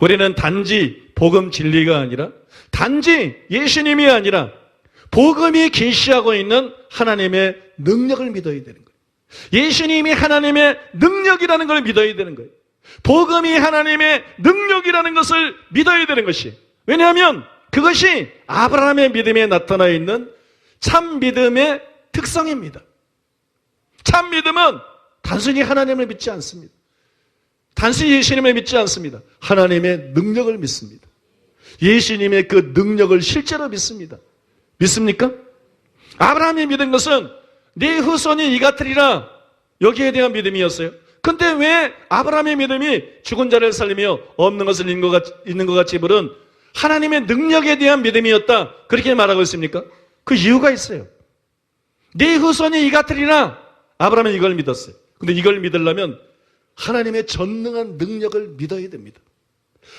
우리는 단지 복음 진리가 아니라 단지 예수님이 아니라 복음이 계시하고 있는 하나님의 능력을 믿어야 되는 거예요. 예수님이 하나님의 능력이라는 걸 믿어야 되는 거예요. 복음이 하나님의 능력이라는 것을 믿어야 되는 것이. 왜냐하면 그것이 아브라함의 믿음에 나타나 있는 참 믿음의 특성입니다. 참 믿음은 단순히 하나님을 믿지 않습니다. 단순히 예수님을 믿지 않습니다. 하나님의 능력을 믿습니다. 예수님의 그 능력을 실제로 믿습니다. 믿습니까? 아브라함이 믿은 것은 네 후손이 이 같으리라 여기에 대한 믿음이었어요. 근데 왜 아브라함의 믿음이 죽은 자를 살리며 없는 것을 있는 것, 같이, 있는 부른 하나님의 능력에 대한 믿음이었다. 그렇게 말하고 있습니까? 그 이유가 있어요. 네 후손이 이 같으리라 아브라함은 이걸 믿었어요. 근데 이걸 믿으려면 하나님의 전능한 능력을 믿어야 됩니다.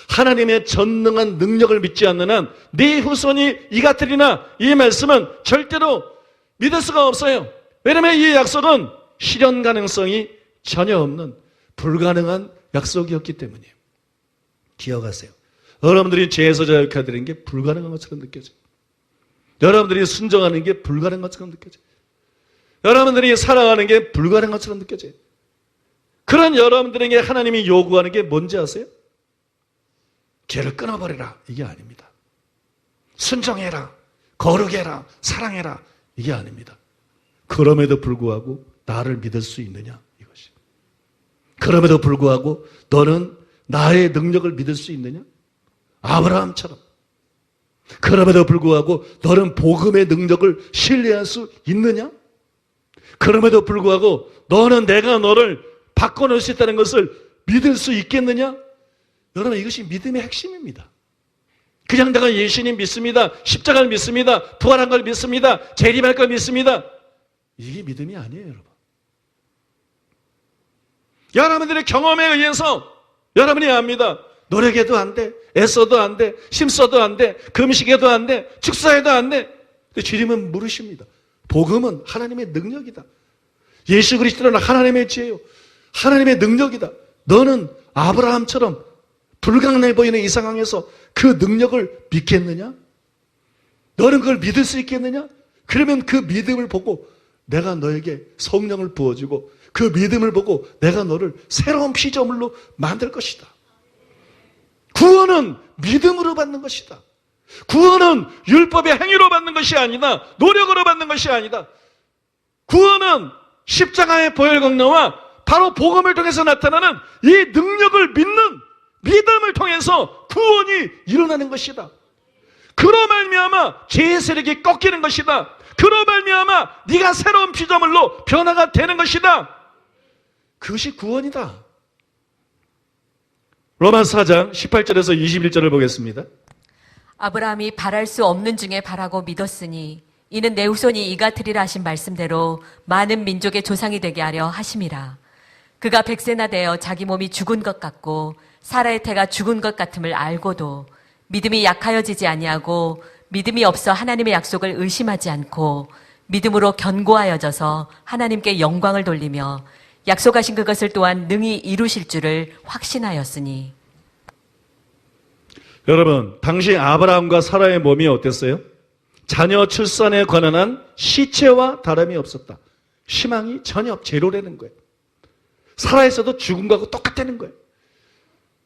하나님의 전능한 능력을 믿지 않는 한 네 후손이 이 같으리나 이 말씀은 절대로 믿을 수가 없어요. 왜냐하면 이 약속은 실현 가능성이 전혀 없는 불가능한 약속이었기 때문이에요. 기억하세요. 여러분들이 죄에서 되는 게 불가능한 것처럼 느껴져요. 여러분들이 순종하는 게 불가능한 것처럼 느껴져요. 여러분들이 살아가는 게 불가능한 것처럼 느껴져요. 그런 여러분들에게 하나님이 요구하는 게 뭔지 아세요? 죄를 끊어버리라. 이게 아닙니다. 순종해라. 거룩해라. 사랑해라. 이게 아닙니다. 그럼에도 불구하고 나를 믿을 수 있느냐? 이것이. 그럼에도 불구하고 너는 나의 능력을 믿을 수 있느냐? 아브라함처럼. 그럼에도 불구하고 너는 복음의 능력을 신뢰할 수 있느냐? 그럼에도 불구하고 너는 내가 너를 바꿔놓을 수 있다는 것을 믿을 수 있겠느냐? 여러분 이것이 믿음의 핵심입니다. 그냥 내가 예수님 믿습니다. 십자가를 믿습니다. 부활한 걸 믿습니다. 재림할 걸 믿습니다. 이게 믿음이 아니에요, 여러분. 여러분들의 경험에 의해서 여러분이 압니다. 노력해도 안 돼. 애써도 안 돼. 힘써도 안 돼. 금식해도 안 돼. 축사해도 안 돼. 근데 주님은 물으십니다. 복음은 하나님의 능력이다. 예수 그리스도는 하나님의 지혜요. 하나님의 능력이다. 너는 아브라함처럼 불가능해 보이는 이 상황에서 그 능력을 믿겠느냐? 너는 그걸 믿을 수 있겠느냐? 그러면 그 믿음을 보고 내가 너에게 성령을 부어주고 그 믿음을 보고 내가 너를 새로운 피조물로 만들 것이다. 구원은 믿음으로 받는 것이다. 구원은 율법의 행위로 받는 것이 아니다. 노력으로 받는 것이 아니다. 구원은 십자가의 보혈공로와 바로 복음을 통해서 나타나는 이 능력을 믿는 믿음을 통해서 구원이 일어나는 것이다. 그로 말미암아 죄의 세력이 꺾이는 것이다. 그로 말미암아 네가 새로운 피조물로 변화가 되는 것이다. 그것이 구원이다. 로마서 4장 18절에서 21절을 보겠습니다. 아브라함이 바랄 수 없는 중에 바라고 믿었으니 이는 내 후손이 이 같으리라 하신 말씀대로 많은 민족의 조상이 되게 하려 하심이라. 그가 백세나 되어 자기 몸이 죽은 것 같고 사라의 태가 죽은 것 같음을 알고도 믿음이 약하여지지 아니하고 믿음이 없어 하나님의 약속을 의심하지 않고 믿음으로 견고하여져서 하나님께 영광을 돌리며 약속하신 그것을 또한 능히 이루실 줄을 확신하였으니 여러분, 당시 아브라함과 사라의 몸이 어땠어요? 자녀 출산에 관한 시체와 다름이 없었다. 희망이 전혀 제로라는 거예요. 살아있어도 죽은 거하고 똑같다는 거예요.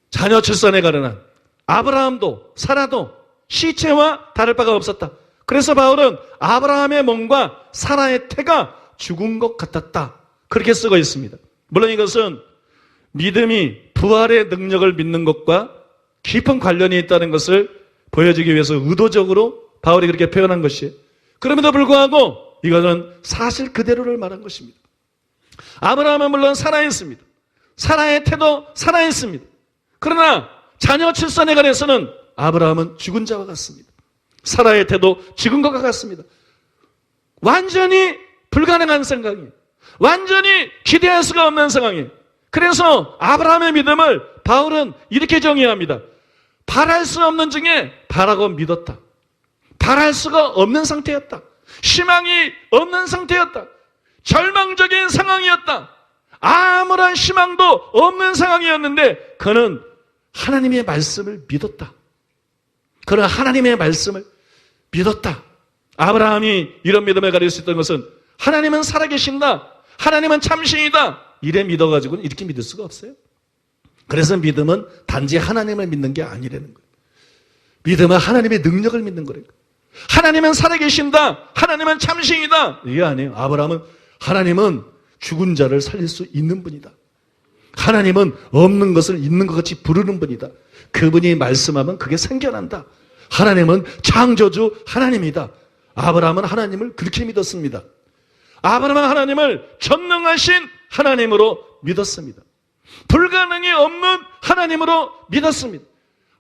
자녀 출산에 관한 아브라함도 사라도 시체와 다를 바가 없었다. 그래서 바울은 아브라함의 몸과 사라의 태가 죽은 것 같았다. 그렇게 쓰고 있습니다. 물론 이것은 믿음이 부활의 능력을 믿는 것과 깊은 관련이 있다는 것을 보여주기 위해서 의도적으로 바울이 그렇게 표현한 것이에요. 그럼에도 불구하고 이것은 사실 그대로를 말한 것입니다. 아브라함은 물론 살아있습니다. 사라의 태도 살아있습니다. 그러나 자녀 출산에 관해서는 아브라함은 죽은 자와 같습니다. 사라의 태도 죽은 것과 같습니다. 완전히 불가능한 생각이에요. 완전히 기대할 수가 없는 상황이에요. 그래서 아브라함의 믿음을 바울은 이렇게 정의합니다. 바랄 수 없는 중에 바라고 믿었다. 바랄 수가 없는 상태였다. 희망이 없는 상태였다. 절망적인 상황이었다. 아무런 희망도 없는 상황이었는데 그는 하나님의 말씀을 믿었다. 그러나 하나님의 말씀을 믿었다. 아브라함이 이런 믿음을 가질 수 있던 것은 하나님은 살아계신다. 하나님은 참신이다. 이래 믿어가지고는 이렇게 믿을 수가 없어요. 그래서 믿음은 단지 하나님을 믿는 게 아니라는 거예요. 믿음은 하나님의 능력을 믿는 거예요. 하나님은 살아계신다. 하나님은 참신이다. 이게 아니에요. 아브라함은 하나님은 죽은 자를 살릴 수 있는 분이다. 하나님은 없는 것을 있는 것 같이 부르는 분이다. 그분이 말씀하면 그게 생겨난다. 하나님은 창조주 하나님이다. 아브라함은 하나님을 그렇게 믿었습니다. 아브라함은 하나님을 전능하신 하나님으로 믿었습니다. 불가능이 없는 하나님으로 믿었습니다.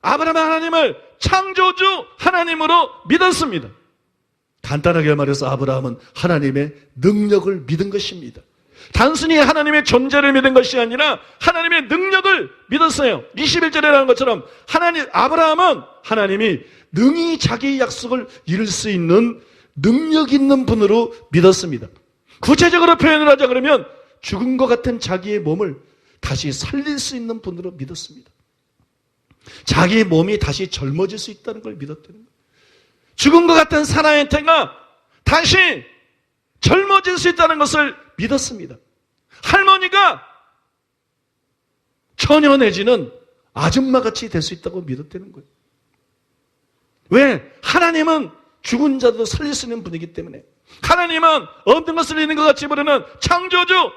아브라함은 하나님을 창조주 하나님으로 믿었습니다. 간단하게 말해서 아브라함은 하나님의 능력을 믿은 것입니다. 단순히 하나님의 존재를 믿은 것이 아니라 하나님의 능력을 믿었어요. 21절에 는 것처럼 하나님 아브라함은 하나님이 능히 자기의 약속을 이룰 수 있는 능력 있는 분으로 믿었습니다. 구체적으로 표현을 하자 그러면 죽은 것 같은 자기의 몸을 다시 살릴 수 있는 분으로 믿었습니다. 자기의 몸이 다시 젊어질 수 있다는 걸 믿었다는 거예요. 죽은 것 같은 사라의 태가 다시 젊어질 수 있다는 것을 믿었습니다. 할머니가 처녀 내지는 아줌마 같이 될 수 있다고 믿었다는 거예요. 왜? 하나님은 죽은 자도 살릴 수 있는 분이기 때문에. 하나님은 없는 것을 있는 것 같이 부르는 창조주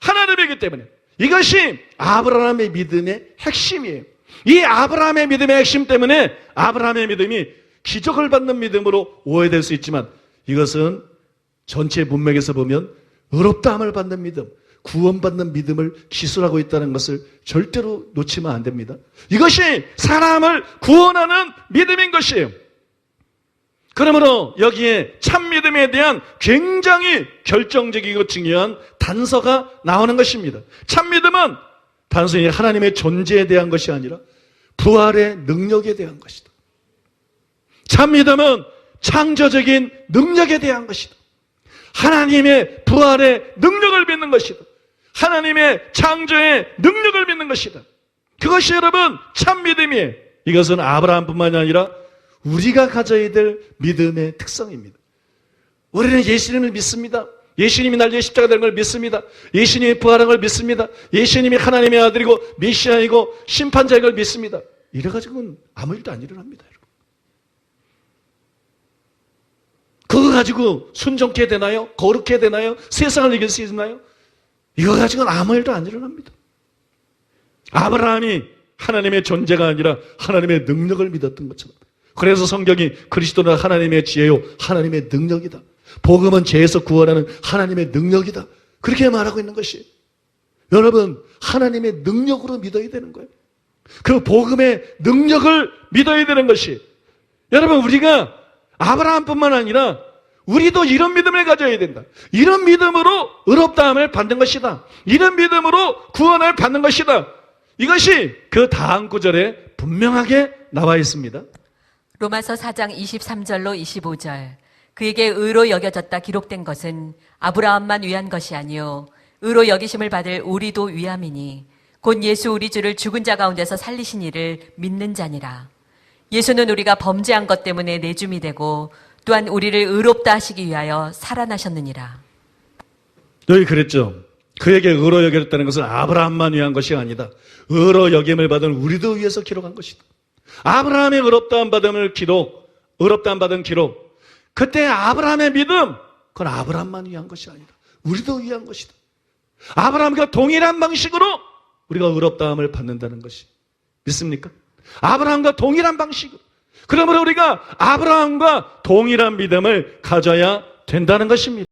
하나님이기 때문에. 이것이 아브라함의 믿음의 핵심이에요. 이 아브라함의 믿음의 핵심 때문에 아브라함의 믿음이 기적을 받는 믿음으로 오해될 수 있지만 이것은 전체 문맥에서 보면 의롭다함을 받는 믿음, 구원받는 믿음을 기술하고 있다는 것을 절대로 놓치면 안 됩니다. 이것이 사람을 구원하는 믿음인 것이에요. 그러므로 여기에 참 믿음에 대한 굉장히 결정적이고 중요한 단서가 나오는 것입니다. 참 믿음은 단순히 하나님의 존재에 대한 것이 아니라 부활의 능력에 대한 것이다. 참 믿음은 창조적인 능력에 대한 것이다. 하나님의 부활의 능력을 믿는 것이다. 하나님의 창조의 능력을 믿는 것이다. 그것이 여러분 참 믿음이에요. 이것은 아브라함뿐만이 아니라 우리가 가져야 될 믿음의 특성입니다. 우리는 예수님을 믿습니다. 예수님이 날려 십자가 된 걸 믿습니다. 예수님이 부활한 걸 믿습니다. 예수님이 하나님의 아들이고 메시아이고 심판자인 걸 믿습니다. 이래가지고는 아무 일도 안 일어납니다. 그거 가지고 순종케 되나요? 거룩해 되나요? 세상을 이길 수 있나요? 이거 가지고는 아무 일도 안 일어납니다. 아브라함이 하나님의 존재가 아니라 하나님의 능력을 믿었던 것처럼. 그래서 성경이 그리스도는 하나님의 지혜요, 하나님의 능력이다. 복음은 죄에서 구원하는 하나님의 능력이다. 그렇게 말하고 있는 것이. 여러분, 하나님의 능력으로 믿어야 되는 거예요. 그 복음의 능력을 믿어야 되는 것이. 여러분, 우리가 아브라함뿐만 아니라 우리도 이런 믿음을 가져야 된다. 이런 믿음으로 의롭다함을 받는 것이다. 이런 믿음으로 구원을 받는 것이다. 이것이 그 다음 구절에 분명하게 나와 있습니다. 로마서 4장 23절로 25절. 그에게 의로 여겨졌다 기록된 것은 아브라함만 위한 것이 아니요 의로 여기심을 받을 우리도 위함이니 곧 예수 우리 주를 죽은 자 가운데서 살리신 이를 믿는 자니라. 예수는 우리가 범죄한 것 때문에 내줌이 되고 또한 우리를 의롭다 하시기 위하여 살아나셨느니라. 여기 그랬죠. 그에게 의로 여겼다는 것은 아브라함만 위한 것이 아니다. 의로 여김을 받은 우리도 위해서 기록한 것이다. 아브라함의 의롭다함 받음을 기록, 의롭다함 받은 기록. 그때 아브라함의 믿음, 그건 아브라함만 위한 것이 아니다. 우리도 위한 것이다. 아브라함과 동일한 방식으로 우리가 의롭다함을 받는다는 것이 믿습니까? 아브라함과 동일한 방식으로. 그러므로 우리가 아브라함과 동일한 믿음을 가져야 된다는 것입니다.